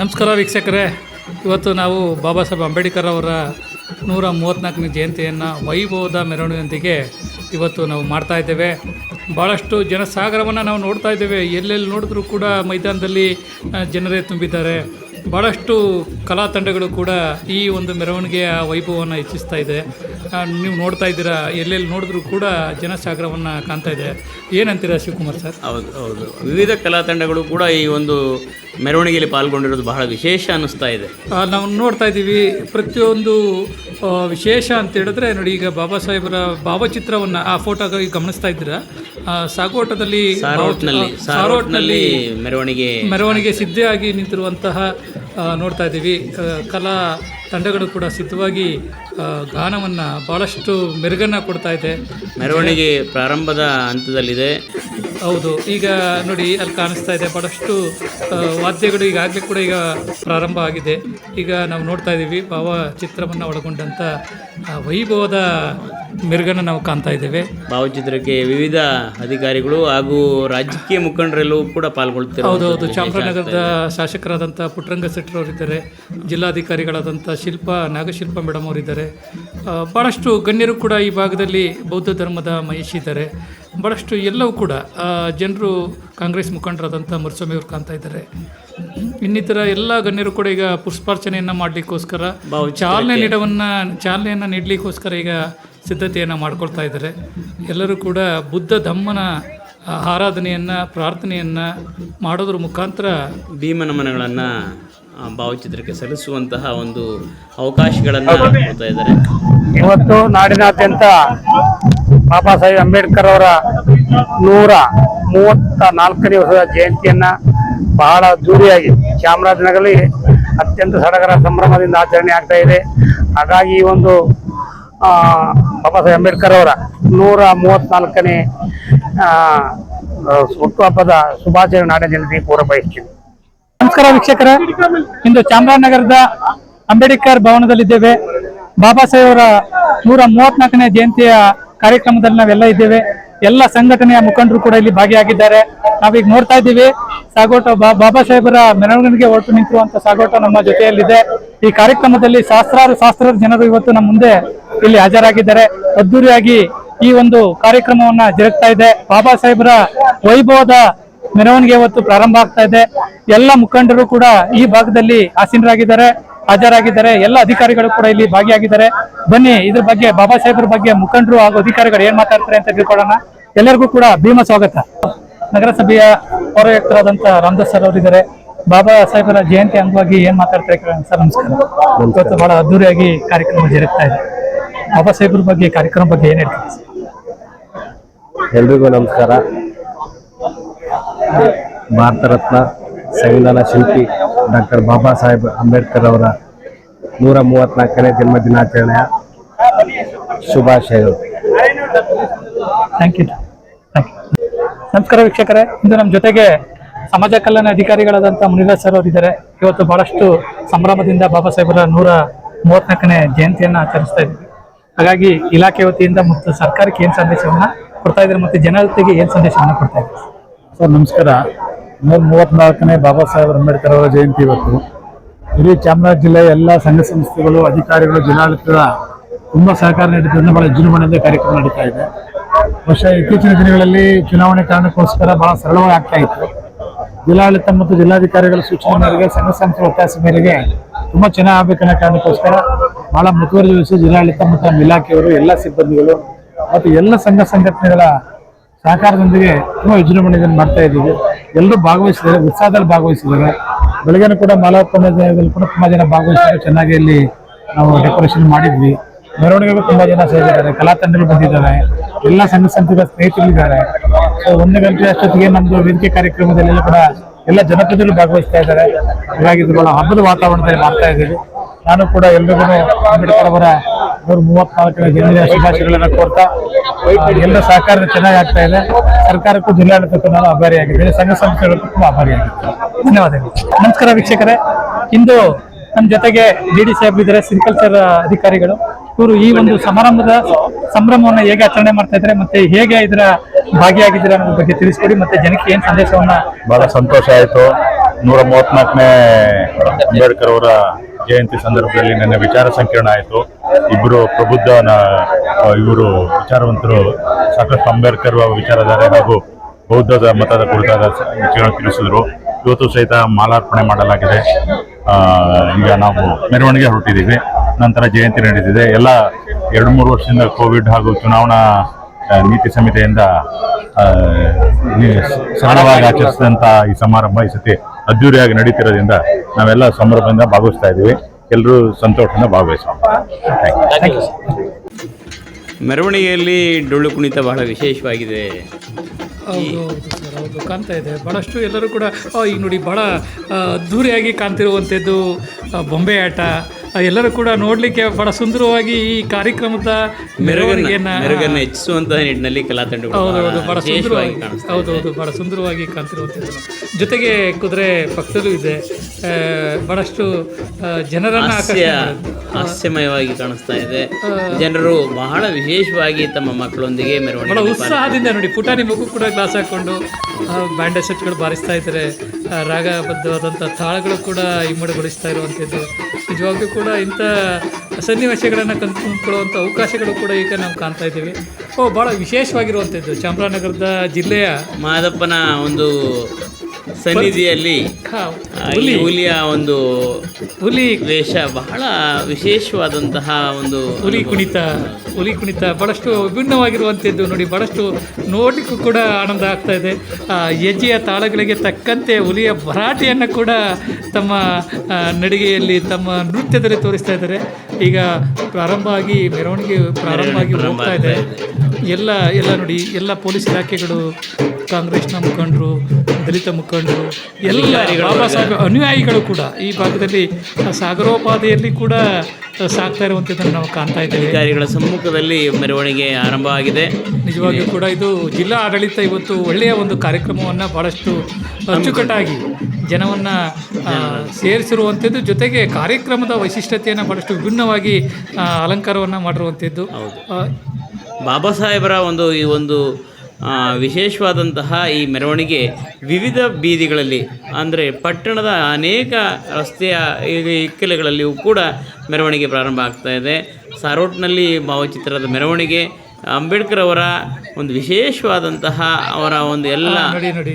ನಮಸ್ಕಾರ ವೀಕ್ಷಕರೇ. ಇವತ್ತು ನಾವು ಬಾಬಾ ಸಾಹೇಬ್ ಅಂಬೇಡ್ಕರ್ ಅವರ ನೂರ ಮೂವತ್ತ್ನಾಲ್ಕನೇ ಜಯಂತಿಯನ್ನು ವೈಭವದ ಮೆರವಣಿಗೆಯೊಂದಿಗೆ ಇವತ್ತು ನಾವು ಮಾಡ್ತಾ ಇದ್ದೇವೆ. ಭಾಳಷ್ಟು ಜನಸಾಗರವನ್ನು ನಾವು ನೋಡ್ತಾ ಇದ್ದೇವೆ. ಎಲ್ಲೆಲ್ಲಿ ನೋಡಿದ್ರೂ ಕೂಡ ಮೈದಾನದಲ್ಲಿ ಜನರೇ ತುಂಬಿದ್ದಾರೆ. ಭಾಳಷ್ಟು ಕಲಾ ತಂಡಗಳು ಕೂಡ ಈ ಒಂದು ಮೆರವಣಿಗೆಯ ವೈಭವವನ್ನು ಹೆಚ್ಚಿಸ್ತಾ ಇದೆ. ನೀವು ನೋಡ್ತಾ ಇದ್ದೀರಾ ಎಲ್ಲೆಲ್ಲಿ ನೋಡಿದ್ರೂ ಕೂಡ ಜನಸಾಗರವನ್ನು ಕಾಣ್ತಾ ಇದೆ. ಏನಂತೀರಾ ಶಿವಕುಮಾರ್ ಸರ್? ಹೌದು ಹೌದು. ವಿವಿಧ ಕಲಾ ತಂಡಗಳು ಕೂಡ ಈ ಒಂದು ಮೆರವಣಿಗೆಯಲ್ಲಿ ಪಾಲ್ಗೊಂಡಿರೋದು ಬಹಳ ವಿಶೇಷ ಅನ್ನಿಸ್ತಾ ಇದೆ. ನಾವು ನೋಡ್ತಾ ಇದ್ದೀವಿ ಪ್ರತಿಯೊಂದು ವಿಶೇಷ ಅಂತ ಹೇಳಿದ್ರೆ ನೋಡಿ ಈಗ ಬಾಬಾ ಸಾಹೇಬರ ಭಾವಚಿತ್ರವನ್ನು ಆ ಫೋಟೋ ಗಮನಿಸ್ತಾ ಇದ್ದೀರಾ? ಸಾಗೋಟದಲ್ಲಿ ಸಾರೋಟ್ನಲ್ಲಿ ಸಾರೋಟ್ನಲ್ಲಿ ಮೆರವಣಿಗೆ ಮೆರವಣಿಗೆ ಸಿದ್ಧಿಯಾಗಿ ನಿಂತಿರುವಂತಹ ನೋಡ್ತಾ ಇದ್ದೀವಿ. ಕಲಾ ತಂಡಗಳು ಕೂಡ ಸಿದ್ಧವಾಗಿ ಗಾನವನ್ನು ಬಹಳಷ್ಟು ಮೆರುಗನ್ನ ಕೊಡ್ತಾ ಇದೆ. ಮೆರವಣಿಗೆ ಪ್ರಾರಂಭದ ಹಂತದಲ್ಲಿದೆ. ಹೌದು ಈಗ ನೋಡಿ ಅಲ್ಲಿ ಕಾಣಿಸ್ತಾ ಇದೆ ಭಾಳಷ್ಟು ಆ, ವಾದ್ಯಗಳು ಈಗಾಗಲೇ ಕೂಡ ಈಗ ಪ್ರಾರಂಭ ಆಗಿದೆ. ಈಗ ನಾವು ನೋಡ್ತಾ ಇದ್ದೀವಿ ಭಾವಚಿತ್ರವನ್ನು ಒಳಗೊಂಡಂಥ ಒಳಗೊಂಡಂತ ವೈಭವದ ಮೆರುಗನ್ನು ನಾವು ಕಾಣ್ತಾ ಇದ್ದೇವೆ. ಭಾವಚಿತ್ರಕ್ಕೆ ವಿವಿಧ ಅಧಿಕಾರಿಗಳು ಹಾಗೂ ರಾಜಕೀಯ ಮುಖಂಡರೆಲ್ಲವೂ ಕೂಡ ಪಾಲ್ಗೊಳ್ತಿರೋ ಹೌದೌದು ಚಾಮರಾಜನಗರದ ಶಾಸಕರಾದಂಥ ಪುಟ್ಟರಂಗ ಶೆಟ್ಟರವರಿದ್ದಾರೆ ಜಿಲ್ಲಾಧಿಕಾರಿಗಳಾದಂಥ ಶಿಲ್ಪ ನಾಗಶಿಲ್ಪ ಮೇಡಮ್ ಅವರಿದ್ದಾರೆ. ಆ, ಭಾಳಷ್ಟು ಗಣ್ಯರು ಕೂಡ ಈ ಭಾಗದಲ್ಲಿ ಬೌದ್ಧ ಧರ್ಮದ ಮಹೇಶ್ ಇದ್ದಾರೆ ಭಾಳಷ್ಟು ಎಲ್ಲವೂ ಕೂಡ ಜನರು ಕಾಂಗ್ರೆಸ್ ಮುಖಂಡರಾದಂಥ ಮುರುಸ್ವಾಮಿ ಅವರು ಕಾಣ್ತಾ ಇದ್ದಾರೆ. ಇನ್ನಿತರ ಎಲ್ಲ ಗಣ್ಯರು ಕೂಡ ಈಗ ಪುಷ್ಪಾರ್ಚನೆಯನ್ನು ಮಾಡಲಿಕ್ಕೋಸ್ಕರ ಚಾಲನೆ ನೀಡವನ್ನು ಚಾಲನೆಯನ್ನು ನೀಡಲಿಕ್ಕೋಸ್ಕರ ಈಗ ಸಿದ್ಧತೆಯನ್ನು ಮಾಡ್ಕೊಳ್ತಾ ಇದ್ದಾರೆ. ಎಲ್ಲರೂ ಕೂಡ ಬುದ್ಧ ಧಮ್ಮನ ಆರಾಧನೆಯನ್ನು ಪ್ರಾರ್ಥನೆಯನ್ನು ಮಾಡೋದ್ರ ಮುಖಾಂತರ ಭೀಮ ನಮನಗಳನ್ನು ಆ, ಭಾವಚಿತ್ರಕ್ಕೆ ಸಲ್ಲಿಸುವಂತಹ ಒಂದು ಅವಕಾಶಗಳನ್ನು ಕೊಡ್ತಾ ಇದ್ದಾರೆ. ಇವತ್ತು ನಾಡಿನಾದ್ಯಂತ ಬಾಬಾ ಸಾಹೇಬ್ ಅಂಬೇಡ್ಕರ್ ಅವರ ನೂರ ಮೂವತ್ತ ನಾಲ್ಕನೇ ವರ್ಷದ ಜಯಂತಿಯನ್ನ ಬಹಳ ಅದ್ದೂರಿಯಾಗಿ ಚಾಮರಾಜನಗರಲ್ಲಿ ಅತ್ಯಂತ ಸಡಗರ ಸಂಭ್ರಮದಿಂದ ಆಚರಣೆ ಆಗ್ತಾ ಇದೆ. ಹಾಗಾಗಿ ಈ ಒಂದು ಬಾಬಾ ಸಾಹೇಬ್ ಅಂಬೇಡ್ಕರ್ ಅವರ ನೂರ ಮೂವತ್ನಾಲ್ಕನೇ ಆ, ಹುಟ್ಟುಹಬ್ಬದ ಶುಭಾಶಯ ನಾಡಿನ ಜನತೆಗೆ ಪೂರ ಬಯಸ್ತೀನಿ ನಮಸ್ಕಾರ ವೀಕ್ಷಕರ. ಇಂದು ಚಾಮರಾಜನಗರದ ಅಂಬೇಡ್ಕರ್ ಭವನದಲ್ಲಿದ್ದೇವೆ. ಬಾಬಾ ಸಾಹೇಬ್ ಅವರ ನೂರ ಮೂವತ್ನಾಲ್ಕನೇ ಜಯಂತಿಯ ಕಾರ್ಯಕ್ರಮದಲ್ಲಿ ನಾವೆಲ್ಲ ಇದ್ದೇವೆ. ಎಲ್ಲ ಸಂಘಟನೆಯ ಮುಖಂಡರು ಕೂಡ ಇಲ್ಲಿ ಭಾಗಿಯಾಗಿದ್ದಾರೆ. ನಾವೀಗ ನೋಡ್ತಾ ಇದ್ದೀವಿ. ಸಾಗೋಟ ಬಾಬಾ ಸಾಹೇಬರ ಮೆರವಣಿಗೆ ಹೊರಟು ನಿಂತಿರುವಂತ ಸಾಗೋಟ ನಮ್ಮ ಜೊತೆಯಲ್ಲಿದೆ. ಈ ಕಾರ್ಯಕ್ರಮದಲ್ಲಿ ಸಹಸ್ರಾರು ಸಹಸ್ರಾರು ಜನರು ಇವತ್ತು ನಮ್ಮ ಮುಂದೆ ಇಲ್ಲಿ ಹಾಜರಾಗಿದ್ದಾರೆ. ಅದ್ದೂರಿಯಾಗಿ ಈ ಒಂದು ಕಾರ್ಯಕ್ರಮವನ್ನ ಜರುಗ್ತಾ ಇದೆ. ಬಾಬಾ ಸಾಹೇಬರ ವೈಭವದ ಮೆರವಣಿಗೆ ಇವತ್ತು ಪ್ರಾರಂಭ ಆಗ್ತಾ ಇದೆ. ಎಲ್ಲ ಮುಖಂಡರು ಕೂಡ ಈ ಭಾಗದಲ್ಲಿ ಆಸೀನರಾಗಿದ್ದಾರೆ ಹಾಜರಾಗಿದ್ದಾರೆ. ಎಲ್ಲ ಅಧಿಕಾರಿಗಳು ಕೂಡ ಇಲ್ಲಿ ಭಾಗಿಯಾಗಿದ್ದಾರೆ. ಬನ್ನಿ ಇದ್ರ ಬಗ್ಗೆ ಬಾಬಾ ಸಾಹೇಬ್ರ ಬಗ್ಗೆ ಮುಖಂಡರು ಹಾಗೂ ಅಧಿಕಾರಿಗಳು ಏನ್ ಮಾತಾಡ್ತಾರೆ ಅಂತ ತಿಳ್ಕೊಳ್ಳೋಣ. ಎಲ್ಲರಿಗೂ ಕೂಡ ಭೀಮ ಸ್ವಾಗತ. ನಗರಸಭೆಯ ಪೌರಾಯುಕ್ತರಾದಂತ ರಾಮದಾಸ್ ಸರ್ ಅವರಿದ್ದಾರೆ. ಬಾಬಾ ಸಾಹೇಬರ ಜಯಂತಿ ಅಂಗವಾಗಿ ಏನ್ ಮಾತಾಡ್ತಾರೆ ಸರ್ ನಮಸ್ಕಾರ. ಇವತ್ತು ಬಹಳ ಅದ್ದೂರಿಯಾಗಿ ಕಾರ್ಯಕ್ರಮ ಜರುಗ್ತಾ ಇದೆ. ಬಾಬಾ ಸಾಹೇಬ್ರ ಬಗ್ಗೆ ಕಾರ್ಯಕ್ರಮ ಬಗ್ಗೆ ಏನ್ ಹೇಳ್ತಾರೆ? ಎಲ್ರಿಗೂ ನಮಸ್ಕಾರ. ಭಾರತ ರತ್ನ ಸಂವಿಧಾನ ಶಿಲ್ಪಿ ಡಾಕ್ಟರ್ ಬಾಬಾ ಸಾಹೇಬ್ ಅಂಬೇಡ್ಕರ್ ಅವರ ನೂರ ಮೂವತ್ನಾಲ್ಕನೇ ಜನ್ಮ ದಿನಾಚರಣೆಯ ಶುಭಾಶಯಗಳು. ಥ್ಯಾಂಕ್ ಯು ನಮಸ್ಕಾರ ವೀಕ್ಷಕರೇ. ಇಂದು ನಮ್ಮ ಜೊತೆಗೆ ಸಮಾಜ ಕಲ್ಯಾಣ ಅಧಿಕಾರಿಗಳಾದಂಥ ಮುನಿರಾಜ್ ಸರ್ ಅವರಿದ್ದಾರೆ. ಇವತ್ತು ಬಹಳಷ್ಟು ಸಂಭ್ರಮದಿಂದ ಬಾಬಾ ಸಾಹೇಬರ ನೂರ ಮೂವತ್ನಾಲ್ಕನೇ ಜಯಂತಿಯನ್ನು ಆಚರಿಸ್ತಾ ಇದ್ದೀವಿ. ಹಾಗಾಗಿ ಇಲಾಖೆ ವತಿಯಿಂದ ಮತ್ತು ಸರ್ಕಾರಕ್ಕೆ ಏನು ಸಂದೇಶವನ್ನು ಕೊಡ್ತಾ ಇದ್ದಾರೆ ಮತ್ತು ಜನತೆಗೆ ಏನು ಸಂದೇಶವನ್ನು ಕೊಡ್ತಾ ಇದ್ದಾರೆ? ಸರ್, ನಮಸ್ಕಾರ. ನೂರ ಮೂವತ್ನಾಲ್ಕನೇ ಬಾಬಾ ಸಾಹೇಬ್ ಅಂಬೇಡ್ಕರ್ ಅವರ ಜಯಂತಿ ಇವತ್ತು. ಇಡೀ ಚಾಮರಾಜ ಜಿಲ್ಲೆಯ ಎಲ್ಲ ಸಂಘ ಸಂಸ್ಥೆಗಳು, ಅಧಿಕಾರಿಗಳು, ಜಿಲ್ಲಾಡಳಿತದ ತುಂಬ ಸಹಕಾರ ನೀಡಿದ್ದರಿಂದ ಬಹಳ ವಿಜೃಂಭಣೆಯಿಂದ ಕಾರ್ಯಕ್ರಮ ನಡೀತಾ ಇದೆ. ಬಹುಶಃ ಇತ್ತೀಚಿನ ದಿನಗಳಲ್ಲಿ ಚುನಾವಣೆ ಕಾರಣಕ್ಕೋಸ್ಕರ ಬಹಳ ಸರಳವಾಗಿ ಆಗ್ತಾ ಇತ್ತು. ಜಿಲ್ಲಾಡಳಿತ ಮತ್ತು ಜಿಲ್ಲಾಧಿಕಾರಿಗಳ ಸೂಚನೆ ಮೇರೆಗೆ, ಸಂಘ ಸಂಸ್ಥೆ ಒತ್ತಾಸ ಮೇರೆಗೆ ತುಂಬಾ ಚೆನ್ನಾಗಿ ಆಗ್ಬೇಕನ್ನೋ ಕಾರಣಕ್ಕೋಸ್ಕರ ಬಹಳ ಮುತುವರ್ಜಿ ವಹಿಸಿ ಜಿಲ್ಲಾಡಳಿತ ಮತ್ತು ನಮ್ಮ ಇಲಾಖೆಯವರು ಎಲ್ಲ ಸಿಬ್ಬಂದಿಗಳು ಮತ್ತು ಎಲ್ಲ ಸಂಘ ಸಂಘಟನೆಗಳ ಸಹಕಾರದೊಂದಿಗೆ ತುಂಬಾ ವಿಜೃಂಭಣೆಯನ್ನು ಮಾಡ್ತಾ ಇದ್ದೀವಿ. ಎಲ್ಲರೂ ಭಾಗವಹಿಸಿದ್ದಾರೆ, ಉತ್ಸಾಹದಲ್ಲಿ ಭಾಗವಹಿಸಿದ್ದಾರೆ. ಬೆಳಗ್ಗೆನೂ ಕೂಡ ಮಾಲಾರ್ಪಣೆ ಕೂಡ ತುಂಬಾ ಜನ ಭಾಗವಹಿಸಿದ್ದಾರೆ. ಚೆನ್ನಾಗಿ ಇಲ್ಲಿ ನಾವು ಡೆಕೋರೇಷನ್ ಮಾಡಿದ್ವಿ. ಮೆರವಣಿಗೆಗೂ ತುಂಬಾ ಜನ ಸೇರಿದ್ದಾರೆ, ಕಲಾ ತಂಡಗಳು ಬಂದಿದ್ದಾರೆ ಎಲ್ಲ ಸಂಘ ಸಂಸ್ಥೆಗಳ ಸ್ನೇಹಿತರಿದ್ದಾರೆ. ಒಂದು ಗಂಟೆ ಅಷ್ಟೊತ್ತಿಗೆ ನಮ್ದು ವೇದಿಕೆ ಕಾರ್ಯಕ್ರಮದಲ್ಲೆಲ್ಲ ಕೂಡ ಎಲ್ಲ ಜನಪ್ರತಿನಿಧಿಗಳು ಭಾಗವಹಿಸ್ತಾ ಇದ್ದಾರೆ. ಹಾಗಾಗಿ ಇದು ಬಹಳ ಹಬ್ಬದ ವಾತಾವರಣದಲ್ಲಿ ಮಾಡ್ತಾ ಇದ್ದೀವಿ. ನಾನು ಕೂಡ ಎಲ್ರಿಗೂ ಅಂಬೇಡ್ಕರ್ ಅವರ ನೂರ ಮೂವತ್ನಾಲ್ಕನೇ ಜನರ ಶುಭಾಶಯಗಳನ್ನು ಕೋರ್ತಾ ಎಲ್ಲ ಸಹಕಾರ ಚೆನ್ನಾಗಿ ಆಗ್ತಾ ಇದೆ. ಸರ್ಕಾರಕ್ಕೂ ಜಿಲ್ಲಾಡಳಿತಕ್ಕೂ ನಾನು ಆಭಾರಿಯಾಗಿದ್ದೇನೆ ಸಂಘ ಸಂಸ್ಥೆಗಳಿಗೂ ತುಂಬ ಆಭಾರಿಯಾಗಿದ್ದೇನೆ ಧನ್ಯವಾದಗಳು. ನಮಸ್ಕಾರ ವೀಕ್ಷಕರೇ. ಇಂದು ನಮ್ಮ ಜೊತೆಗೆ ಡಿ ಡಿ ಸಾಹೇಬ್ ಇದ್ದಾರೆ ಸಿರಿಕಲ್ಚರ್ ಅಧಿಕಾರಿಗಳು. ಇವರು ಈ ಒಂದು ಸಮಾರಂಭದ ಸಂಭ್ರಮವನ್ನ ಹೇಗೆ ಆಚರಣೆ ಮಾಡ್ತಾ ಇದ್ದಾರೆ ಮತ್ತೆ ಹೇಗೆ ಇದರ ಭಾಗಿಯಾಗಿದ್ದೀರಾ ಅನ್ನೋದ್ರ ಬಗ್ಗೆ ತಿಳಿಸ್ಕೊಡಿ, ಮತ್ತೆ ಜನಕ್ಕೆ ಏನ್ ಸಂದೇಶವನ್ನ ಬಹಳ ಸಂತೋಷ ಆಯಿತು. ನೂರ ಮೂವತ್ನಾಲ್ಕನೇ ಅಂಬೇಡ್ಕರ್ ಅವರ ಜಯಂತಿ ಸಂದರ್ಭದಲ್ಲಿ ನಿನ್ನೆ ವಿಚಾರ ಸಂಕಿರಣ ಆಯಿತು. ಇಬ್ಬರು ಪ್ರಬುದ್ಧ ಇವರು ವಿಚಾರವಂತರು ಸಾಕಷ್ಟು ಅಂಬೇಡ್ಕರ್ ವಿಚಾರಧಾರೆ ಹಾಗೂ ಬೌದ್ಧದ ಮತದ ಕುರಿತಾದ ವಿಷಯಗಳನ್ನು ತಿಳಿಸಿದ್ರು. ಇವತ್ತು ಸಹಿತ ಮಾಲಾರ್ಪಣೆ ಮಾಡಲಾಗಿದೆ. ಈಗ ನಾವು ಮೆರವಣಿಗೆ ಹೊರಟಿದ್ದೀವಿ. ನಂತರ ಜಯಂತಿ ನಡೆದಿದೆ. ಎಲ್ಲ ಎರಡು ಮೂರು ವರ್ಷದಿಂದ ಕೋವಿಡ್ ಹಾಗೂ ಚುನಾವಣಾ ನೀತಿ ಸಮಿತಿಯಿಂದ ಸರಳವಾಗಿ ಆಚರಿಸಿದಂಥ ಈ ಸಮಾರಂಭ ಈ ಸತಿ ಅದ್ದೂರಿಯಾಗಿ ನಡೀತಿರೋದ್ರಿಂದ ನಾವೆಲ್ಲ ಸಂಭ್ರಮದಿಂದ ಭಾಗವಹಿಸ್ತಾ ಇದ್ದೀವಿ. ಎಲ್ಲರೂ ಸಂತೋಷದಿಂದ ಭಾಗವಹಿಸೋಣ ಥ್ಯಾಂಕ್ ಯು ಮೆರವಣಿಗೆಯಲ್ಲಿ ಡೊಳ್ಳು ಕುಣಿತ ಬಹಳ ವಿಶೇಷವಾಗಿದೆ. ಹೌದು ಹೌದು ಸರ್ ಹೌದು ಕಾಣ್ತಾ ಇದೆ. ಭಾಳಷ್ಟು ಎಲ್ಲರೂ ಕೂಡ ಈಗ ನೋಡಿ ಭಾಳ ಅದ್ದೂರಿಯಾಗಿ ಅದ್ಧೂರಿಯಾಗಿ ಕಾಣ್ತಿರುವಂಥದ್ದು ಬೊಂಬೆ ಆಟ ಎಲ್ಲರೂ ಕೂಡ ನೋಡಲಿಕ್ಕೆ ಬಹಳ ಸುಂದರವಾಗಿ ಈ ಕಾರ್ಯಕ್ರಮದ ಮೆರವಣಿಗೆಯನ್ನ ಹೆಚ್ಚಿಸುವಂತ ಹೆಚ್ಚಿಸುವಂತಹ ನಿಟ್ಟಿನಲ್ಲಿ ಕಲಾ ತಂಡ ಹೌದು ಬಹಳ ಸುಂದರವಾಗಿ ಕಾಣಿಸ್ತಾ ಹೌದು ಹೌದು ಭಾಳ ಸುಂದರವಾಗಿ ಕಾಣ್ತಿರುವಂಥದ್ದು. ಜೊತೆಗೆ ಕುದುರೆ ಪಕ್ಕದಲ್ಲೂ ಇದೆ. ಬಹಳಷ್ಟು ಜನರನ್ನು ಹಾಸ್ಯಮಯವಾಗಿ ಕಾಣಿಸ್ತಾ ಇದೆ. ಜನರು ಬಹಳ ವಿಶೇಷವಾಗಿ ತಮ್ಮ ಮಕ್ಕಳೊಂದಿಗೆ ಬಹಳ ಮೆರವಣಿಗೆ ಉತ್ಸಾಹದಿಂದ ನೋಡಿ ಪುಟಾಣಿ ಮಗು ಕೂಡ ಗ್ಲಾಸ್ ಹಾಕೊಂಡು ಬ್ಯಾಂಡ ಸೆಟ್ಗಳು ಬಾರಿಸ್ತಾ ಇದ್ದಾರೆ. ರಾಗಬದ್ಧವಾದಂಥ ತಾಳಗಳು ಕೂಡ ಇಮ್ಮಡಿಗೊಳಿಸ್ತಾ ಇರುವಂಥದ್ದು. ನಿಜವಾಗ್ಲೂ ಕೂಡ ಇಂಥ ಸನ್ನಿವೇಶಗಳನ್ನು ಕಂಡುಕೊಳ್ಳುವಂಥ ಅವಕಾಶಗಳು ಕೂಡ ಈಗ ನಾವು ಕಾಣ್ತಾ ಇದ್ದೀವಿ. ಓ ಭಾಳ ವಿಶೇಷವಾಗಿರುವಂಥದ್ದು ಚಾಮರಾಜನಗರದ ಜಿಲ್ಲೆಯ ಮಾದಪ್ಪನ ಒಂದು ಸನ್ನಿಧಿಯಲ್ಲಿ ಹುಲಿ ಈ ಹುಲಿಯ ಒಂದು ಹುಲಿ. ವೇಷ ಬಹಳ ವಿಶೇಷವಾದಂತಹ ಒಂದು ಹುಲಿ ಕುಣಿತ ಹುಲಿ ಕುಣಿತ ಭಾಳಷ್ಟು ವಿಭಿನ್ನವಾಗಿರುವಂಥದ್ದು ನೋಡಿ ಭಾಳಷ್ಟು ನೋಡಲಿಕ್ಕೂ ಕೂಡ ಆನಂದ ಆಗ್ತಾ ಇದೆ. ಆ, ಹೆಜ್ಜೆಯ ತಾಳಗಳಿಗೆ ತಕ್ಕಂತೆ ಹುಲಿಯ ಭರಾಟೆಯನ್ನು ಕೂಡ ತಮ್ಮ ನಡಿಗೆಯಲ್ಲಿ ತಮ್ಮ ನೃತ್ಯದಲ್ಲಿ ತೋರಿಸ್ತಾ ಇದ್ದಾರೆ. ಈಗ ಪ್ರಾರಂಭ ಆಗಿ ಮೆರವಣಿಗೆ ಪ್ರಾರಂಭ ಆಗಿ ಹೋಗ್ತಾ ಇದೆ. ಎಲ್ಲ ಎಲ್ಲ ನೋಡಿ ಎಲ್ಲ ಪೊಲೀಸ್ ಇಲಾಖೆಗಳು ಕಾಂಗ್ರೆಸ್ನ ಮುಖಂಡರು ದಲಿತ ಮುಖಂಡರು ಎಲ್ಲ ಬಾಬಾ ಸಾಹೇಬ್ ಅನುಯಾಯಿಗಳು ಕೂಡ ಈ ಭಾಗದಲ್ಲಿ ಸಾಗರೋಪಾದಿಯಲ್ಲಿ ಕೂಡ ಸಾಗ್ತಾ ಇರುವಂಥದ್ದನ್ನು ನಾವು ಕಾಣ್ತಾ ಇದ್ದೇವೆ. ಅಧಿಕಾರಿಗಳ ಸಮ್ಮುಖದಲ್ಲಿ ಮೆರವಣಿಗೆ ಆರಂಭ ಆಗಿದೆ. ನಿಜವಾಗಿಯೂ ಕೂಡ ಇದು ಜಿಲ್ಲಾ ಆಡಳಿತ ಇವತ್ತು ಒಳ್ಳೆಯ ಒಂದು ಕಾರ್ಯಕ್ರಮವನ್ನು ಭಾಳಷ್ಟು ಅಚ್ಚುಕಟ್ಟಾಗಿ ಜನವನ್ನು ಸೇರಿಸಿರುವಂಥದ್ದು ಜೊತೆಗೆ ಕಾರ್ಯಕ್ರಮದ ವೈಶಿಷ್ಟ್ಯತೆಯನ್ನು ಭಾಳಷ್ಟು ವಿಭಿನ್ನವಾಗಿ ಅಲಂಕಾರವನ್ನು ಮಾಡಿರುವಂಥದ್ದು. ಬಾಬಾ ಸಾಹೇಬರ ಒಂದು ಈ ಒಂದು ವಿಶೇಷವಾದಂತಹ ಈ ಮೆರವಣಿಗೆ ವಿವಿಧ ಬೀದಿಗಳಲ್ಲಿ ಅಂದರೆ ಪಟ್ಟಣದ ಅನೇಕ ರಸ್ತೆಯ ಇಕ್ಕೆಲೆಗಳಲ್ಲಿಯೂ ಕೂಡ ಮೆರವಣಿಗೆ ಪ್ರಾರಂಭ ಆಗ್ತಾ ಇದೆ. ಸಾರೋಟ್ನಲ್ಲಿ ಭಾವಚಿತ್ರದ ಮೆರವಣಿಗೆ ಅಂಬೇಡ್ಕರ್ ಅವರ ಒಂದು ವಿಶೇಷವಾದಂತಹ ಅವರ ಒಂದು ಎಲ್ಲ ನೋಡಿ ನೋಡಿ.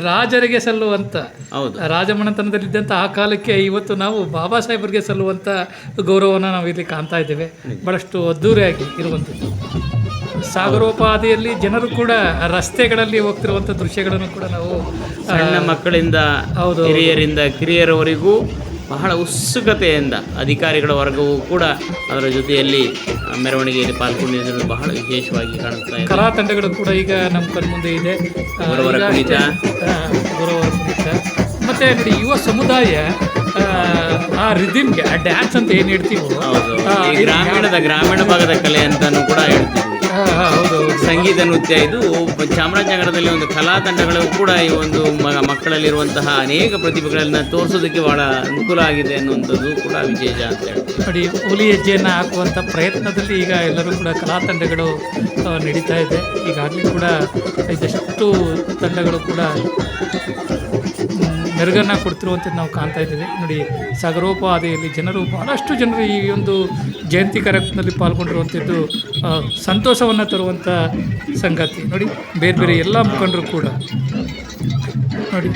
ರಾಜರಿಗೆ ಸಲ್ಲುವಂಥ ಹೌದು. ರಾಜಮನೆತನದಲ್ಲಿದ್ದಂಥ ಆ ಕಾಲಕ್ಕೆ ಇವತ್ತು ನಾವು ಬಾಬಾ ಸಾಹೇಬರಿಗೆ ಸಲ್ಲುವಂಥ ಗೌರವವನ್ನು ನಾವು ಇಲ್ಲಿ ಕಾಣ್ತಾ ಇದ್ದೇವೆ. ಭಾಳಷ್ಟು ಅದ್ಧೂರಿಯಾಗಿ ಇರುವಂಥದ್ದು ಸಾಗರೋಪಾದಿಯಲ್ಲಿ ಜನರು ಕೂಡ ರಸ್ತೆಗಳಲ್ಲಿ ಹೋಗ್ತಿರುವಂಥ ದೃಶ್ಯಗಳನ್ನು ಕೂಡ ನಾವು ಸಣ್ಣ ಮಕ್ಕಳಿಂದ ಹೌದು. ಹಿರಿಯರಿಂದ ಕಿರಿಯರವರೆಗೂ ಬಹಳ ಉತ್ಸುಕತೆಯಿಂದ ಅಧಿಕಾರಿಗಳ ವರ್ಗವೂ ಕೂಡ ಅದರ ಜೊತೆಯಲ್ಲಿ ಮೆರವಣಿಗೆಯಲ್ಲಿ ಪಾಲ್ಗೊಂಡಿರುವುದು ಬಹಳ ವಿಶೇಷವಾಗಿ ಕಾಣಿಸ್ತಾ ಇದೆ. ಕಲಾ ತಂಡಗಳು ಕೂಡ ಈಗ ನಮ್ಮ ಕಣ್ಮುಂದೆ ಇದೆ. ಮತ್ತೆ ಗುರುವರ ಈಗ ಕುಣಿತ. ಆ, ಗುರುವರ ಕುಣಿತ ಮತ್ತು ನೋಡಿ ಯುವ ಸಮುದಾಯ ಆ, ರಿದಿಮ್ಗೆ ಆ ಡ್ಯಾನ್ಸ್ ಅಂತ ಏನು ಹೇಳ್ತೀವೋ ಹೌದು. ಈ ಗ್ರಾಮೀಣದ ಗ್ರಾಮೀಣ ಭಾಗದ ಕಲೆ ಅಂತಾನು ಕೂಡ ಹೇಳ್ತೀವಿ. ಸಂಗೀತ ನೃತ್ಯ ಇದು ಚಾಮರಾಜನಗರದಲ್ಲಿ ಒಂದು ಕಲಾ ತಂಡಗಳು ಕೂಡ ಈ ಒಂದು ಮಕ್ಕಳಲ್ಲಿರುವಂತಹ ಅನೇಕ ಪ್ರತಿಭೆಗಳನ್ನು ತೋರಿಸೋದಕ್ಕೆ ಬಹಳ ಅನುಕೂಲ ಆಗಿದೆ ಅನ್ನುವಂಥದ್ದು ಕೂಡ ವಿಶೇಷ ಅಂತ ಹೇಳ್ತೀವಿ. ಹುಲಿ ಹೆಜ್ಜೆಯನ್ನು ಹಾಕುವಂಥ ಪ್ರಯತ್ನದಲ್ಲಿ ಈಗ ಎಲ್ಲರೂ ಕೂಡ ಕಲಾ ತಂಡಗಳು ನಡೀತಾ ಇದೆ. ಈಗಾಗಲೇ ಕೂಡ ಇದೆಷ್ಟು ತಂಡಗಳು ಕೂಡ ಮೆರುಗನ್ನು ಕೊಡ್ತಿರುವಂಥದ್ದು ನಾವು ಕಾಣ್ತಾ ಇದ್ದೀವಿ. ನೋಡಿ ಸಾಗರೋಪಾದಿಯಲ್ಲಿ ಜನರು ಬಹಳಷ್ಟು ಜನರು ಈ ಒಂದು ಜಯಂತಿ ಕಾರ್ಯಕ್ರಮದಲ್ಲಿ ಪಾಲ್ಗೊಂಡಿರುವಂಥದ್ದು ಸಂತೋಷವನ್ನು ತರುವಂಥ ಸಂಗತಿ. ನೋಡಿ ಬೇರೆ ಬೇರೆ ಎಲ್ಲ ಮುಖಂಡರು ಕೂಡ ನೋಡಿ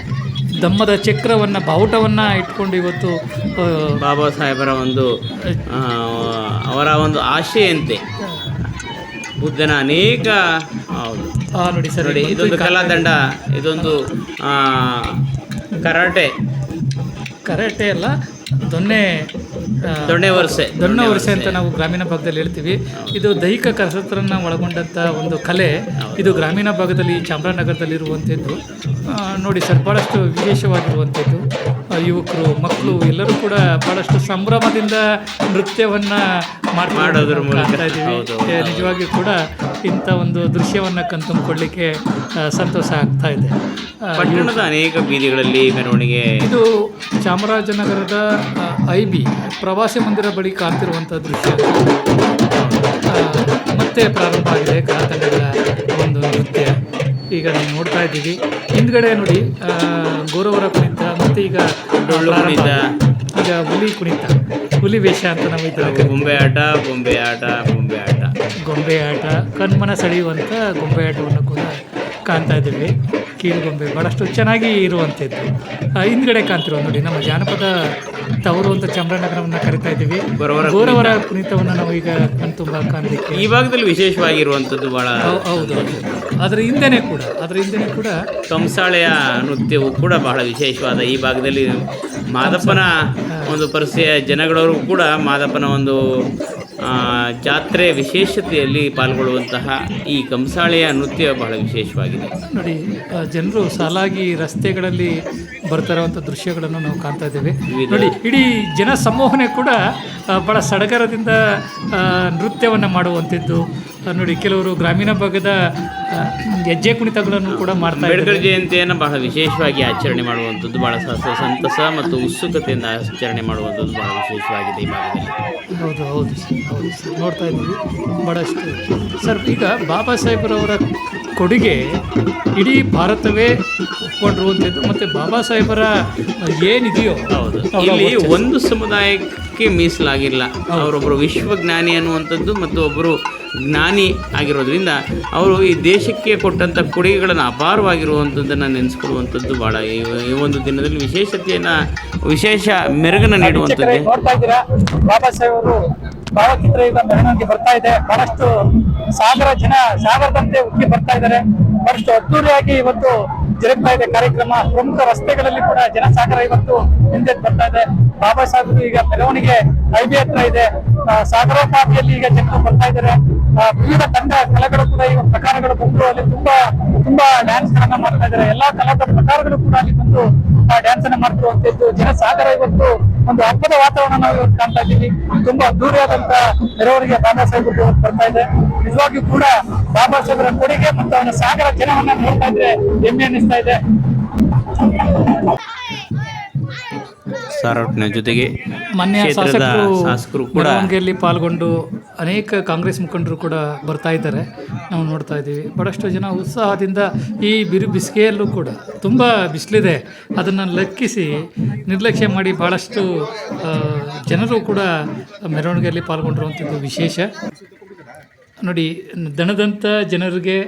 ದಮ್ಮದ ಚಕ್ರವನ್ನು ಬಾವುಟವನ್ನು ಇಟ್ಕೊಂಡು ಇವತ್ತು ಬಾಬಾ ಸಾಹೇಬರ ಒಂದು ಅವರ ಒಂದು ಆಶೆಯಂತೆ. ಬುದ್ಧನ ಅನೇಕ ಹೌದು. ನೋಡಿ ಸರ್ ನೋಡಿ ಇದೊಂದು ಕಲಾದಂಡ ಇದೊಂದು ಕರಾಟೆ. ಕರಾಟೆ ಅಲ್ಲ ದೊನ್ನೆ ದೊಣ್ಣೆ ವರ್ಷೆ ದೊಣ್ಣೆ ವರ್ಷೆ ಅಂತ ನಾವು ಗ್ರಾಮೀಣ ಭಾಗದಲ್ಲಿ ಹೇಳ್ತೀವಿ. ಇದು ದೈಹಿಕ ಕಸರತ್ತನ್ನು ಒಳಗೊಂಡಂಥ ಒಂದು ಕಲೆ. ಇದು ಗ್ರಾಮೀಣ ಭಾಗದಲ್ಲಿ ಚಾಮರಾಜನಗರದಲ್ಲಿರುವಂಥದ್ದು. ನೋಡಿ ಸರ್ ಭಾಳಷ್ಟು ವಿಶೇಷವಾಗಿರುವಂಥದ್ದು. ಯುವಕರು ಮಕ್ಕಳು ಎಲ್ಲರೂ ಕೂಡ ಭಾಳಷ್ಟು ಸಂಭ್ರಮದಿಂದ ನೃತ್ಯವನ್ನು ಮಾಡೋದ್ರ ಮೂಲಕ. ನಿಜವಾಗಿಯೂ ಕೂಡ ಇಂಥ ಒಂದು ದೃಶ್ಯವನ್ನು ಕಣ್ತುಂಬಿಕೊಳ್ಳಿಕ್ಕೆ ಸಂತೋಷ ಆಗ್ತಾ ಇದೆ. ಪಟ್ಟಣದ ಅನೇಕ ಬೀದಿಗಳಲ್ಲಿ ಮೆರವಣಿಗೆ ಇದು ಚಾಮರಾಜನಗರದ ಐ ಬಿ ಪ್ರವಾಸಿ ಮಂದಿರ ಬಳಿ ಕಾಣ್ತಿರುವಂಥ ದೃಶ್ಯ. ಮತ್ತೆ ಪ್ರಾರಂಭ ಆಗಿದೆ ಕರಾತಂಡಗಳ ಒಂದು ನೃತ್ಯ. ಈಗ ನಾವು ನೋಡ್ತಾ ಇದ್ದೀವಿ. ಹಿಂದ್ಗಡೆ ನೋಡಿ ಗೌರವರ ಕುಣಿತ ಮತ್ತು ಈಗ ಡೊಳ್ಳು ಕುಣಿತ. ಈಗ ಹುಲಿ ಕುಣಿತ. ಹುಲಿ ವೇಷ ಅಂತ ನಾವು ಗೊಂಬೆ ಆಟ ಗೊಂಬೆ ಆಟ ಗೊಂಬೆ ಆಟ. ಗೊಂಬೆ ಆಟ. ಕಣ್ಮನ ಸೆಳೆಯುವಂಥ ಗೊಂಬೆ ಆಟವನ್ನು ಕೂಡ ಕಾಣ್ತಾ ಇದ್ದೀವಿ. ಕೀಲು ಗೊಂಬೆ ಭಾಳಷ್ಟು ಚೆನ್ನಾಗಿ ಇರುವಂಥದ್ದು. ಹಿಂದ್ಗಡೆ ಕಾಣ್ತಿರೋ ನೋಡಿ ನಮ್ಮ ಜಾನಪದ ತವರು ಅಂತ ಚಾಮರಾಜನಗರವನ್ನು ಕರಿತಾ ಇದ್ದೀವಿ. ಗೌರವರ ಗೋರವರ ಕುಣಿತವನ್ನು ನಾವು ಈಗ ಕಣ್ತುಂಬ ಕಾಣಲಿಕ್ಕೆ ಈ ಭಾಗದಲ್ಲಿ ವಿಶೇಷವಾಗಿರುವಂಥದ್ದು ಬಹಳ ಹೌದು ಅದರ ಹಿಂದೆನೇ ಕೂಡ ಅದರ ಹಿಂದೆನೇ ಕೂಡ ಕಂಸಾಳೆಯ ನೃತ್ಯವು ಕೂಡ ಬಹಳ ವಿಶೇಷವಾದ ಈ ಭಾಗದಲ್ಲಿ ಮಾದಪ್ಪನ ಒಂದು ಪರಿಸ್ಥಿತಿಯ ಜನಗಳವರು ಕೂಡ ಮಾದಪ್ಪನ ಒಂದು ಜಾತ್ರೆ ವಿಶೇಷತೆಯಲ್ಲಿ ಪಾಲ್ಗೊಳ್ಳುವಂತಹ ಈ ಕಂಸಾಳೆಯ ನೃತ್ಯ ಬಹಳ ವಿಶೇಷವಾಗಿದೆ. ನೋಡಿ ಜನರು ಸಾಲಾಗಿ ರಸ್ತೆಗಳಲ್ಲಿ ಬರ್ತಾ ಇರುವಂಥ ದೃಶ್ಯಗಳನ್ನು ನಾವು ಕಾಣ್ತಾ ಇದ್ದೇವೆ. ನೋಡಿ ಇಡೀ ಜನ ಸಮೂಹನೆ ಕೂಡ ಬಹಳ ಸಡಗರದಿಂದ ನೃತ್ಯವನ್ನು ಮಾಡುವಂಥದ್ದು. ನೋಡಿ ಕೆಲವರು ಗ್ರಾಮೀಣ ಭಾಗದ ಹೆಜ್ಜೆ ಕುಣಿತಗಳನ್ನು ಕೂಡ ಮಾಡ್ತಾರೆ ಅಂಬೇಡ್ಕರ್ ಜಯಂತಿಯನ್ನು ಬಹಳ ವಿಶೇಷವಾಗಿ ಆಚರಣೆ ಮಾಡುವಂಥದ್ದು ಬಹಳ ಸಂತಸ ಮತ್ತು ಉತ್ಸುಕತೆಯಿಂದ ಆಚರಣೆ ಮಾಡುವಂಥದ್ದು ಬಹಳ ವಿಶೇಷವಾಗಿದೆ ಈ ಭಾಗದಲ್ಲಿ. ಹೌದು ಹೌದು ಸರ್ ಹೌದು ಸರ್. ನೋಡ್ತಾ ಇದ್ದೀವಿ. ಭಾಳಷ್ಟು ಸರ್ ಈಗ ಬಾಬಾ ಸಾಹೇಬರವರ ಕೊಡುಗೆ ಇಡೀ ಭಾರತವೇ ಒಪ್ಕೊಂಡಿರುವಂಥದ್ದು ಮತ್ತು ಬಾಬಾ ಸಾಹೇಬರ ಏನಿದೆಯೋ ಹೌದು. ಇಲ್ಲಿ ಒಂದು ಸಮುದಾಯಕ್ಕೆ ಮೀಸಲಾಗಿಲ್ಲ. ಅವರೊಬ್ಬರು ವಿಶ್ವಜ್ಞಾನಿ ಅನ್ನುವಂಥದ್ದು ಮತ್ತು ಒಬ್ಬರು ಜ್ಞಾನಿ ಆಗಿರೋದ್ರಿಂದ ಅವರು ಈ ದೇಶಕ್ಕೆ ಕೊಟ್ಟಂಥ ಕೊಡುಗೆಗಳನ್ನು ಅಪಾರವಾಗಿರುವಂಥದ್ದನ್ನು ನೆನೆಸ್ಕೊಳ್ಳುವಂಥದ್ದು ಭಾಳ ಈ ಒಂದು ದಿನದಲ್ಲಿ ವಿಶೇಷತೆಯನ್ನು ವಿಶೇಷ ಮೆರುಗನ್ನು ನೀಡುವಂಥದ್ದು ನೋಡ್ತಾ ಇದ್ದೀರಾ? ಬಾಬಾ ಸಾಹೇಬ್ ಅವರು ಭಾವಚಿತ್ರ ಈಗ ಮೆರವಣಿಗೆ ಬರ್ತಾ ಇದೆ. ಬಹಳಷ್ಟು ಸಾಗರ ಜನ ಸಾಗರದಂತೆ ಉಕ್ಕಿ ಬರ್ತಾ ಇದ್ದಾರೆ. ಬಹಳಷ್ಟು ಅದ್ದೂರಿಯಾಗಿ ಇವತ್ತು ಜರುಗ್ತಾ ಇದೆ ಕಾರ್ಯಕ್ರಮ. ಪ್ರಮುಖ ರಸ್ತೆಗಳಲ್ಲಿ ಕೂಡ ಜನಸಾಗರ ಇವತ್ತು ಹಿಂದೆ ಬರ್ತಾ ಇದೆ. ಬಾಬಾ ಸಾಹೇಬ್ರು ಈಗ ಮೆರವಣಿಗೆ ಐಬಿ ಹತ್ರ ಇದೆ. ಆ, ಸಾಗರೋಪಾದಿಯಲ್ಲಿ ಈಗ ಜನರು ಬರ್ತಾ ಇದ್ದಾರೆ. ವಿವಿಧ ತಂಡ ಕಲೆಗಳು ಕೂಡ ಈ ಪ್ರಕಾರಗಳು ಬಂದು ಅಲ್ಲಿ ತುಂಬಾ ತುಂಬಾ ಡ್ಯಾನ್ಸ್ ಗಳನ್ನ ಮಾಡ್ತಾ ಇದ್ದಾರೆ. ಎಲ್ಲಾ ಕಲಾದ ಪ್ರಕಾರಗಳು ಕೂಡ ಅಲ್ಲಿ ಬಂದು ಡ್ಯಾನ್ಸ್ ಅನ್ನ ಮಾಡ್ತಿರುವಂತದ್ದು. ಜನಸಾಗರ ಇವತ್ತು ಒಂದು ಹಬ್ಬದ ವಾತಾವರಣ ನಾವು ಇವತ್ತು ಕಾಣ್ತಾ ಇದ್ದೀವಿ. ತುಂಬಾ ಅದ್ದೂರಿಯಾದಂತ ನೆರವರಿಗೆ ಬಾಬಾ ಸಾಹೇಬ್ ಇವತ್ತು ಬರ್ತಾ ಇದೆ. ನಿಜವಾಗಿಯೂ ಕೂಡ ಬಾಬಾ ಸಾಹೇಬರ ಕೊಡುಗೆ ಮತ್ತು ಅವನ ಸಾಗರ ಜನವನ್ನ ನೋಡ್ತಾ ಇದ್ರೆ ಹೆಮ್ಮೆ ಅನ್ನಿಸ್ತಾ ಇದೆ. ಸಾರೋಟ್ನ ಜೊತೆಗೆ ಮಾನ್ಯ ಶಾಸಕರು ಕೂಡ ಪಾಲ್ಗೊಂಡು ಅನೇಕ ಕಾಂಗ್ರೆಸ್ ಮುಖಂಡರು ಕೂಡ ಬರ್ತಾ ಇದ್ದಾರೆ. ನಾವು ನೋಡ್ತಾ ಇದ್ದೀವಿ. ಬಹಳಷ್ಟು ಜನ ಉತ್ಸಾಹದಿಂದ ಈ ಬಿರು ಬಿಸಿಗೆಯಲ್ಲೂ ಕೂಡ ತುಂಬ ಬಿಸಿಲಿದೆ. ಅದನ್ನು ಲೆಕ್ಕಿಸಿ ನಿರ್ಲಕ್ಷ್ಯ ಮಾಡಿ ಭಾಳಷ್ಟು ಜನರು ಕೂಡ ಮೆರವಣಿಗೆಯಲ್ಲಿ ಪಾಲ್ಗೊಂಡಿರುವಂಥದ್ದು ವಿಶೇಷ. ನೋಡಿ ದಣದಂಥ ಜನರಿಗೆ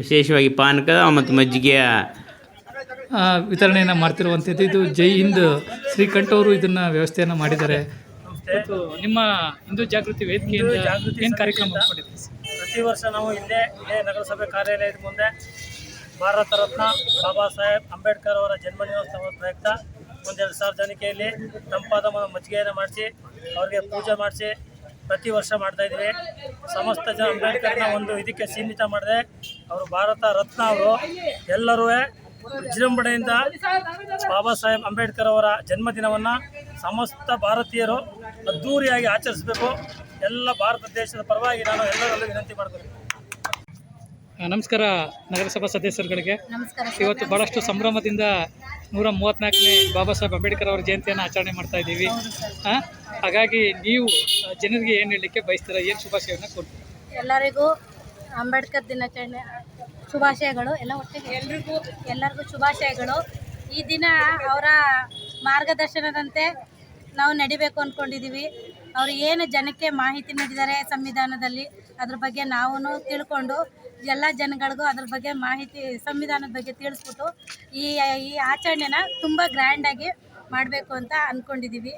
ವಿಶೇಷವಾಗಿ ಪಾನಕ ಮತ್ತು ಮಜ್ಜಿಗೆಯ ವಿತರಣೆಯನ್ನು ಮಾಡ್ತಿರುವಂಥದ್ದು ಇದು ಜೈ ಹಿಂದ್ ಶ್ರೀಕಂಠ ಅವರು ಇದನ್ನು ವ್ಯವಸ್ಥೆಯನ್ನು ಮಾಡಿದ್ದಾರೆ. ಮತ್ತು ನಿಮ್ಮ ಹಿಂದೂ ಜಾಗೃತಿ ವೇದಿಕೆಯಿಂದ ಏನು ಕಾರ್ಯಕ್ರಮ ಪ್ರತಿ ವರ್ಷ ನಾವು ಇಲ್ಲೇ ಇದೇ ನಗರಸಭೆ ಕಾರ್ಯಾಲಯದ ಮುಂದೆ ಭಾರತ ರತ್ನ ಬಾಬಾ ಸಾಹೇಬ್ ಅಂಬೇಡ್ಕರ್ ಅವರ ಜನ್ಮ ದಿನೋತ್ಸವದ ಪ್ರಯುಕ್ತ ಒಂದೆರಡು ಸಾವಿರ ಜನಕೆಯಲ್ಲಿ ತಂಪಾದ ಮಜ್ಜಿಗೆಯನ್ನು ಮಾಡಿಸಿ ಅವ್ರಿಗೆ ಪೂಜೆ ಮಾಡಿಸಿ ಪ್ರತಿ ವರ್ಷ ಮಾಡ್ತಾ ಇದ್ವಿ ಸಮಸ್ತ ಜನ ಅಂಬೇಡ್ಕರ್ನ ಒಂದು ಇದಕ್ಕೆ ಸೀಮಿತ ಮಾಡಿದೆ ಅವರು ಭಾರತ ರತ್ನ ಅವರು ಎಲ್ಲರೂ ವಿಜೃಂಭಣೆಯಿಂದ ಬಾಬಾ ಸಾಹೇಬ್ ಅಂಬೇಡ್ಕರ್ ಅವರ ಜನ್ಮದಿನವನ್ನು ಸಮಸ್ತ ಭಾರತೀಯರು ಅದ್ಧೂರಿಯಾಗಿ ಆಚರಿಸಬೇಕು. ಎಲ್ಲ ಭಾರತ ದೇಶದ ಪರವಾಗಿ ನಾನು ಎಲ್ಲರಲ್ಲೂ ವಿನಂತಿ ಮಾಡ್ತೀನಿ ನಮಸ್ಕಾರ ನಗರಸಭಾ ಸದಸ್ಯರುಗಳಿಗೆ. ನಮಸ್ಕಾರ ಇವತ್ತು ಭಾಳಷ್ಟು ಸಂಭ್ರಮದಿಂದ ನೂರ ಮೂವತ್ತ್ನಾಲ್ಕನೇ ಬಾಬಾ ಸಾಹೇಬ್ ಅಂಬೇಡ್ಕರ್ ಅವರ ಜಯಂತಿಯನ್ನು ಆಚರಣೆ ಮಾಡ್ತಾ ಇದ್ದೀವಿ. ಹಾಗಾಗಿ ನೀವು ಜನರಿಗೆ ಏನು ಹೇಳಲಿಕ್ಕೆ ಬಯಸ್ತೀರಾ? ಏನು ಶುಭಾಶಯವನ್ನು ಕೊಡ್ತೀರಾ ಎಲ್ಲರಿಗೂ ಅಂಬೇಡ್ಕರ್ ದಿನಾಚರಣೆ ಶುಭಾಶಯಗಳು. ಎಲ್ಲ ಒಟ್ಟಿಗೆ ಎಲ್ರಿಗೂ, ಎಲ್ಲರಿಗೂ ಶುಭಾಶಯಗಳು. ಈ ದಿನ ಅವರ ಮಾರ್ಗದರ್ಶನದಂತೆ ನಾವು ನಡಿಬೇಕು ಅಂದ್ಕೊಂಡಿದ್ದೀವಿ ಅವರು ಏನು ಜನಕ್ಕೆ ಮಾಹಿತಿ ನೀಡಿದ್ದಾರೆ ಸಂವಿಧಾನದಲ್ಲಿ, ಅದ್ರ ಬಗ್ಗೆ ನಾವು ತಿಳ್ಕೊಂಡು, ಎಲ್ಲ ಜನಗಳಿಗೂ ಅದ್ರ ಬಗ್ಗೆ ಮಾಹಿತಿ, ಸಂವಿಧಾನದ ಬಗ್ಗೆ ತಿಳಿಸ್ಬಿಟ್ಟು ಈ ಈ ಆಚರಣೆನ ತುಂಬ ಗ್ರ್ಯಾಂಡಾಗಿ ಮಾಡಬೇಕು ಅಂತ ಅಂದ್ಕೊಂಡಿದ್ದೀವಿ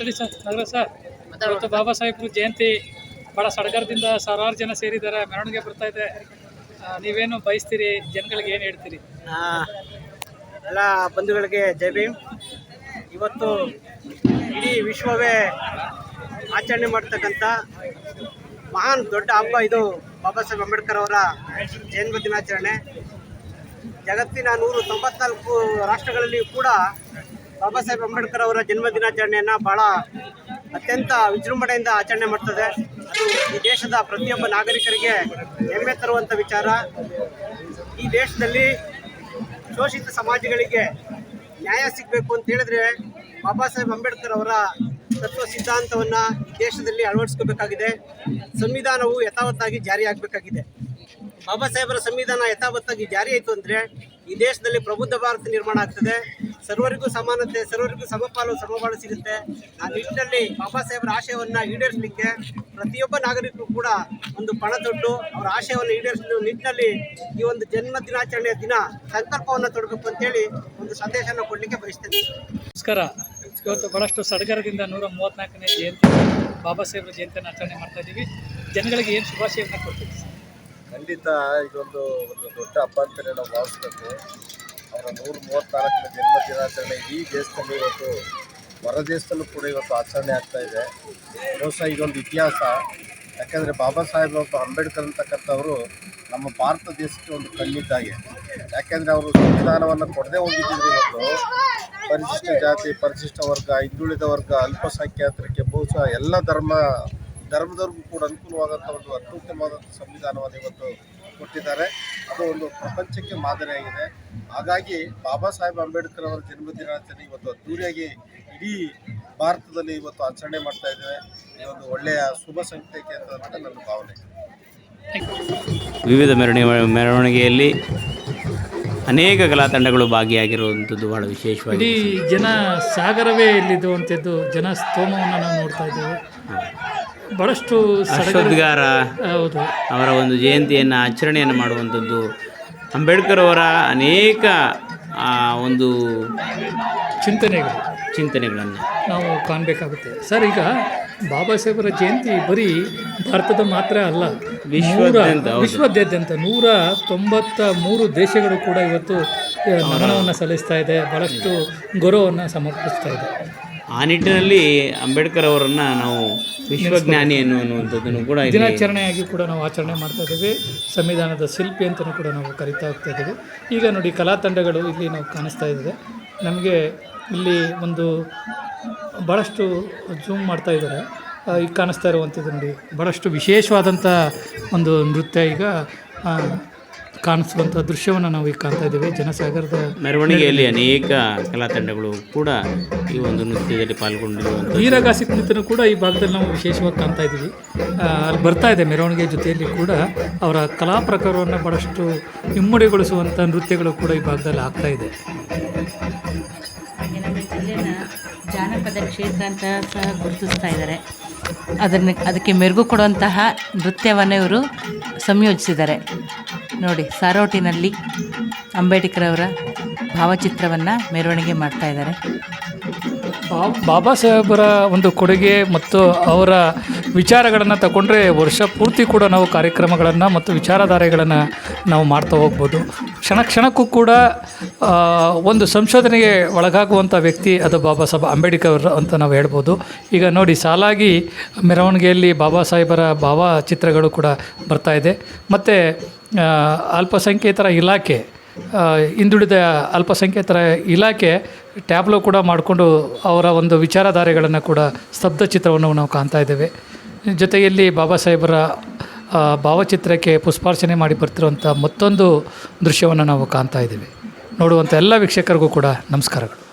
ಮಾತಾಡಿ ಸರ್ ನಗರ ಸರ್. ಇವತ್ತು ಬಾಬಾ ಸಾಹೇಬ್ರು ಜಯಂತಿ ಬಹಳ ಸಡಗರದಿಂದ ಸಾವಿರಾರು ಜನ ಸೇರಿದ್ದಾರೆ ಮೆರವಣಿಗೆ ಬರ್ತಾ ಇದೆ. ನೀವೇನು ಬಯಸ್ತೀರಿ? ಜನಗಳಿಗೆ ಏನು ಹೇಳ್ತೀರಿ? ಎಲ್ಲ ಬಂಧುಗಳಿಗೆ ಜೈ ಭೀಮ್. ಇವತ್ತು ಇಡೀ ವಿಶ್ವವೇ ಆಚರಣೆ ಮಾಡ್ತಕ್ಕಂಥ ಮಹಾನ್ ದೊಡ್ಡ ಹಬ್ಬ ಇದು ಬಾಬಾ ಸಾಹೇಬ್ ಅಂಬೇಡ್ಕರ್ ಅವರ ಜನ್ಮ ದಿನಾಚರಣೆ. ಜಗತ್ತಿನ ನೂರು ತೊಂಬತ್ನಾಲ್ಕು ರಾಷ್ಟ್ರಗಳಲ್ಲಿ ಕೂಡ ಬಾಬಾ ಸಾಹೇಬ್ ಅಂಬೇಡ್ಕರ್ ಅವರ ಜನ್ಮ ದಿನಾಚರಣೆಯನ್ನು ಭಾಳ ಅತ್ಯಂತ ವಿಜೃಂಭಣೆಯಿಂದ ಆಚರಣೆ ಮಾಡ್ತದೆ. ಅದು ಈ ದೇಶದ ಪ್ರತಿಯೊಬ್ಬ ನಾಗರಿಕರಿಗೆ ಹೆಮ್ಮೆ ತರುವಂಥ ವಿಚಾರ. ಈ ದೇಶದಲ್ಲಿ ಶೋಷಿತ ಸಮಾಜಗಳಿಗೆ ನ್ಯಾಯ ಸಿಗಬೇಕು ಅಂತ ಹೇಳಿದ್ರೆ ಬಾಬಾ ಸಾಹೇಬ್ ಅಂಬೇಡ್ಕರ್ ಅವರ ತತ್ವ ಸಿದ್ಧಾಂತವನ್ನು ದೇಶದಲ್ಲಿ ಅಳವಡಿಸ್ಕೋಬೇಕಾಗಿದೆ. ಸಂವಿಧಾನವು ಯಥಾವತ್ತಾಗಿ ಜಾರಿಯಾಗಬೇಕಾಗಿದೆ. ಬಾಬಾ ಸಾಹೇಬರ ಸಂವಿಧಾನ ಯಥಾವತ್ತಾಗಿ ಜಾರಿ ಆಯಿತು ಅಂದರೆ ಈ ದೇಶದಲ್ಲಿ ಪ್ರಬುದ್ಧ ಭಾರತ ನಿರ್ಮಾಣ ಆಗ್ತದೆ. ಸರ್ವರಿಗೂ ಸಮಾನತೆ, ಸರ್ವರಿಗೂ ಸಮಪಾಲು, ಸಮಬಾಳು ಸಿಗುತ್ತೆ. ಆ ನಿಟ್ಟಿನಲ್ಲಿ ಬಾಬಾ ಸಾಹೇಬರ ಆಶಯವನ್ನು ಈಡೇರಿಸಲಿಕ್ಕೆ ಪ್ರತಿಯೊಬ್ಬ ನಾಗರಿಕರು ಕೂಡ ಒಂದು ಪಣ ತೊಟ್ಟು ಅವರ ಆಶಯವನ್ನು ಈಡೇರಿಸಲು ನಿಟ್ಟಿನಲ್ಲಿ ಈ ಒಂದು ಜನ್ಮ ದಿನಾಚರಣೆಯ ದಿನ ಸಂಕಲ್ಪವನ್ನು ತೊಡಬೇಕು ಅಂತೇಳಿ ಒಂದು ಸಂದೇಶನ ಕೊಡಲಿಕ್ಕೆ ಬಯಸ್ತೇನೆ. ನಮಸ್ಕಾರ. ಇವತ್ತು ಭಾಳಷ್ಟು ಸಡಗರದಿಂದ ನೂರ ಮೂವತ್ತ್ನಾಲ್ಕನೇ ಜಯಂತಿ, ಬಾಬಾ ಸಾಹೇಬ್ರ ಜಯಂತಿಯನ್ನು ಆಚರಣೆ ಮಾಡ್ತಾ ಇದ್ದೀವಿ ಜನಗಳಿಗೆ ಏನು ಶುಭಾಶಯವನ್ನು ಕೊಡ್ತೀವಿ? ಖಂಡಿತ ಇದೊಂದು ಒಂದು ದೊಡ್ಡ ಹಬ್ಬ ಅಂತಲೇ ನಾವು ಭಾವಿಸ್ಬೇಕು. ಅವರ ನೂರ ಮೂವತ್ತ್ನಾಲ್ಕನೇ ಜನ್ಮ ದಿನಾಚರಣೆ ಇಡೀ ದೇಶದಲ್ಲಿ ಇವತ್ತು ಹೊರ ದೇಶದಲ್ಲೂ ಕೂಡ ಇವತ್ತು ಆಚರಣೆ ಆಗ್ತಾ ಇದೆ. ಬಹುಶಃ ಇದೊಂದು ಇತಿಹಾಸ. ಯಾಕೆಂದರೆ ಬಾಬಾ ಸಾಹೇಬ್ ಮತ್ತು ಅಂಬೇಡ್ಕರ್ ಅಂತಕ್ಕಂಥವರು ನಮ್ಮ ಭಾರತ ದೇಶಕ್ಕೆ ಒಂದು ಕಣ್ಣಿದ್ದಾಗೆ. ಯಾಕೆಂದರೆ ಅವರು ಸಂವಿಧಾನವನ್ನು ಕೊಡದೆ ಹೋಗಿದ್ದಿದ್ರು ಇವತ್ತು. ಪರಿಶಿಷ್ಟ ಜಾತಿ, ಪರಿಶಿಷ್ಟ ವರ್ಗ, ಹಿಂದುಳಿದ ವರ್ಗ, ಅಲ್ಪಸಂಖ್ಯಾತರಿಗೆ ಬಹುಶಃ ಎಲ್ಲ ಧರ್ಮ ಧರ್ಮದವ್ರಿಗೂ ಕೂಡ ಅನುಕೂಲವಾದಂಥ ಒಂದು ಅತ್ಯುತ್ತಮವಾದಂಥ ಸಂವಿಧಾನವನ್ನು ಇವತ್ತು ಕೊಟ್ಟಿದ್ದಾರೆ. ಅದು ಒಂದು ಪ್ರಪಂಚಕ್ಕೆ ಮಾದರಿಯಾಗಿದೆ. ಹಾಗಾಗಿ ಬಾಬಾ ಸಾಹೇಬ್ ಅಂಬೇಡ್ಕರ್ ಅವರ ಜನ್ಮ ದಿನಾಚರಣೆ ಇವತ್ತು ಅದ್ದೂರಿಯಾಗಿ ಇಡೀ ಭಾರತದಲ್ಲಿ ಇವತ್ತು ಆಚರಣೆ ಮಾಡ್ತಾ ಇದ್ದೇವೆ. ಈ ಒಂದು ಒಳ್ಳೆಯ ಶುಭ ಸಂಕೇತಕ್ಕೆ ಅಂತ ನನ್ನ ಭಾವನೆ. ವಿವಿಧ ಮೆರವಣಿಗೆ ಮೆರವಣಿಗೆಯಲ್ಲಿ ಅನೇಕ ಕಲಾ ತಂಡಗಳು ಭಾಗಿಯಾಗಿರುವಂಥದ್ದು ಬಹಳ ವಿಶೇಷವಾಗಿ ಇಡೀ ಜನ ಸಾಗರವೇ ಇಲ್ಲಿದ್ದು ಅಂತಿದ್ದು ಜನ ಸ್ತೋಮವನ್ನು ನಾವು ನೋಡ್ತಾ ಇದ್ದೇವೆ. ಭಾಳಷ್ಟು ಸಡಗರ ಅಶ್ವದ್ಗಾರ ಹೌದು. ಅವರ ಒಂದು ಜಯಂತಿಯನ್ನು ಆಚರಣೆಯನ್ನು ಮಾಡುವಂಥದ್ದು. ಅಂಬೇಡ್ಕರ್ ಅವರ ಅನೇಕ ಒಂದು ಚಿಂತನೆಗಳು. ಚಿಂತನೆಗಳನ್ನು. ನಾವು ಕಾಣಬೇಕಾಗುತ್ತೆ. ಸರ್ ಈಗ ಬಾಬಾ ಸಾಹೇಬರ ಜಯಂತಿ ಬರೀ ಭಾರತದ ಮಾತ್ರ ಅಲ್ಲ ವಿಶ್ವದಾದ್ಯಂತ ವಿಶ್ವದಾದ್ಯಂತ. ನೂರ ತೊಂಬತ್ತ ಮೂರು ದೇಶಗಳು ಕೂಡ ಇವತ್ತು ನಮನವನ್ನು ಸಲ್ಲಿಸ್ತಾ ಇದೆ ಭಾಳಷ್ಟು ಗೌರವವನ್ನು ಸಮರ್ಪಿಸ್ತಾ ಇದೆ. ಆ ನಿಟ್ಟಿನಲ್ಲಿ ಅಂಬೇಡ್ಕರ್ ಅವರನ್ನು ನಾವು ವಿಶ್ವಜ್ಞಾನಿ ಅನ್ನುವಂಥದ್ದನ್ನು ಕೂಡ ದಿನಾಚರಣೆಯಾಗಿ ಕೂಡ ನಾವು ಆಚರಣೆ ಮಾಡ್ತಾ ಇದ್ದೇವೆ. ಸಂವಿಧಾನದ ಶಿಲ್ಪಿ ಅಂತಲೂ ಕೂಡ ನಾವು ಕರಿತಾ ಹೋಗ್ತಾ ಇದ್ದೇವೆ. ಈಗ ನೋಡಿ ಕಲಾ ತಂಡಗಳು ಇಲ್ಲಿ ನಾವು ಕಾಣಿಸ್ತಾ ಇದ್ದೇವೆ. ನಮಗೆ ಇಲ್ಲಿ ಒಂದು ಭಾಳಷ್ಟು ಜೂಮ್ ಮಾಡ್ತಾ ಇದ್ದಾರೆ. ಈಗ ಕಾಣಿಸ್ತಾ ಇರುವಂಥದ್ದು ನೋಡಿ ಭಾಳಷ್ಟು ವಿಶೇಷವಾದಂಥ ಒಂದು ನೃತ್ಯ ಈಗ ಕಾಣಿಸುವಂಥ ದೃಶ್ಯವನ್ನು ನಾವು ಈಗ ಕಾಣ್ತಾ ಇದ್ದೇವೆ. ಜನಸಾಗರದ ಮೆರವಣಿಗೆಯಲ್ಲಿ ಅನೇಕ ಕಲಾ ತಂಡಗಳು ಕೂಡ ಈ ಒಂದು ನೃತ್ಯದಲ್ಲಿ ಪಾಲ್ಗೊಂಡಿರುವಂಥ ವೀರಗಾಸಿ ಕುಣಿತನೂ ಕೂಡ ಈ ಭಾಗದಲ್ಲಿ ನಾವು ವಿಶೇಷವಾಗಿ ಕಾಣ್ತಾ ಇದ್ದೀವಿ. ಅಲ್ಲಿ ಬರ್ತಾ ಇದೆ ಮೆರವಣಿಗೆ ಜೊತೆಯಲ್ಲಿ ಕೂಡ ಅವರ ಕಲಾ ಪ್ರಕಾರವನ್ನು ಬಹಳಷ್ಟು ಇಮ್ಮಡಿಗೊಳಿಸುವಂಥ ನೃತ್ಯಗಳು ಕೂಡ ಈ ಭಾಗದಲ್ಲಿ ಆಗ್ತಾ ಇದೆ. ಜಾನಪದ ಕ್ಷೇತ್ರ ಅಂತ ಸಹ ಗುರುತಿಸ್ತಾ ಇದ್ದಾರೆ. ಅದನ್ನು ಅದಕ್ಕೆ ಮೆರುಗು ಕೊಡುವಂತಹ ನೃತ್ಯವನ್ನು ಇವರು ಸಂಯೋಜಿಸಿದ್ದಾರೆ. ನೋಡಿ, ಸಾರೋಟಿನಲ್ಲಿ ಅಂಬೇಡ್ಕರ್ ಅವರ ಭಾವಚಿತ್ರವನ್ನು ಮೆರವಣಿಗೆ ಮಾಡ್ತಾ ಇದ್ದಾರೆ. ಬಾಬಾ ಸಾಹೇಬರ ಒಂದು ಕೊಡುಗೆ ಮತ್ತು ಅವರ ವಿಚಾರಗಳನ್ನು ತಗೊಂಡ್ರೆ ವರ್ಷ ಪೂರ್ತಿ ಕೂಡ ನಾವು ಕಾರ್ಯಕ್ರಮಗಳನ್ನು ಮತ್ತು ವಿಚಾರಧಾರೆಗಳನ್ನು ನಾವು ಮಾಡ್ತಾ ಹೋಗ್ಬೋದು. ಕ್ಷಣ ಕ್ಷಣಕ್ಕೂ ಕೂಡ ಒಂದು ಸಂಶೋಧನೆಗೆ ಒಳಗಾಗುವಂಥ ವ್ಯಕ್ತಿ ಅದು ಬಾಬಾ ಸಾಹೇಬ್ ಅಂಬೇಡ್ಕರ್ ಅಂತ ನಾವು ಹೇಳ್ಬೋದು. ಈಗ ನೋಡಿ, ಸಾಲಾಗಿ ಮೆರವಣಿಗೆಯಲ್ಲಿ ಬಾಬಾ ಸಾಹೇಬರ ಭಾವಚಿತ್ರಗಳು ಕೂಡ ಬರ್ತಾ ಇದೆ. ಮತ್ತು ಅಲ್ಪಸಂಖ್ಯಾತರ ಇಲಾಖೆ ಹಿಂದುಳಿದ ಅಲ್ಪಸಂಖ್ಯಾತರ ಇಲಾಖೆ ಟ್ಯಾಬ್ಲೋ ಕೂಡ ಮಾಡಿಕೊಂಡು ಅವರ ಒಂದು ವಿಚಾರಧಾರೆಗಳನ್ನು ಕೂಡ ಸ್ತಬ್ಧ ಚಿತ್ರವನ್ನು ನಾವು ಕಾಣ್ತಾ ಇದ್ದೇವೆ. ಜೊತೆಯಲ್ಲಿ ಬಾಬಾ ಸಾಹೇಬರ ಭಾವಚಿತ್ರಕ್ಕೆ ಪುಷ್ಪಾರ್ಚನೆ ಮಾಡಿ ಬರ್ತಿರುವಂಥ ಮತ್ತೊಂದು ದೃಶ್ಯವನ್ನು ನಾವು ಕಾಣ್ತಾ ಇದ್ದೇವೆ. ನೋಡುವಂಥ ಎಲ್ಲ ವೀಕ್ಷಕರಿಗೂ ಕೂಡ ನಮಸ್ಕಾರಗಳು.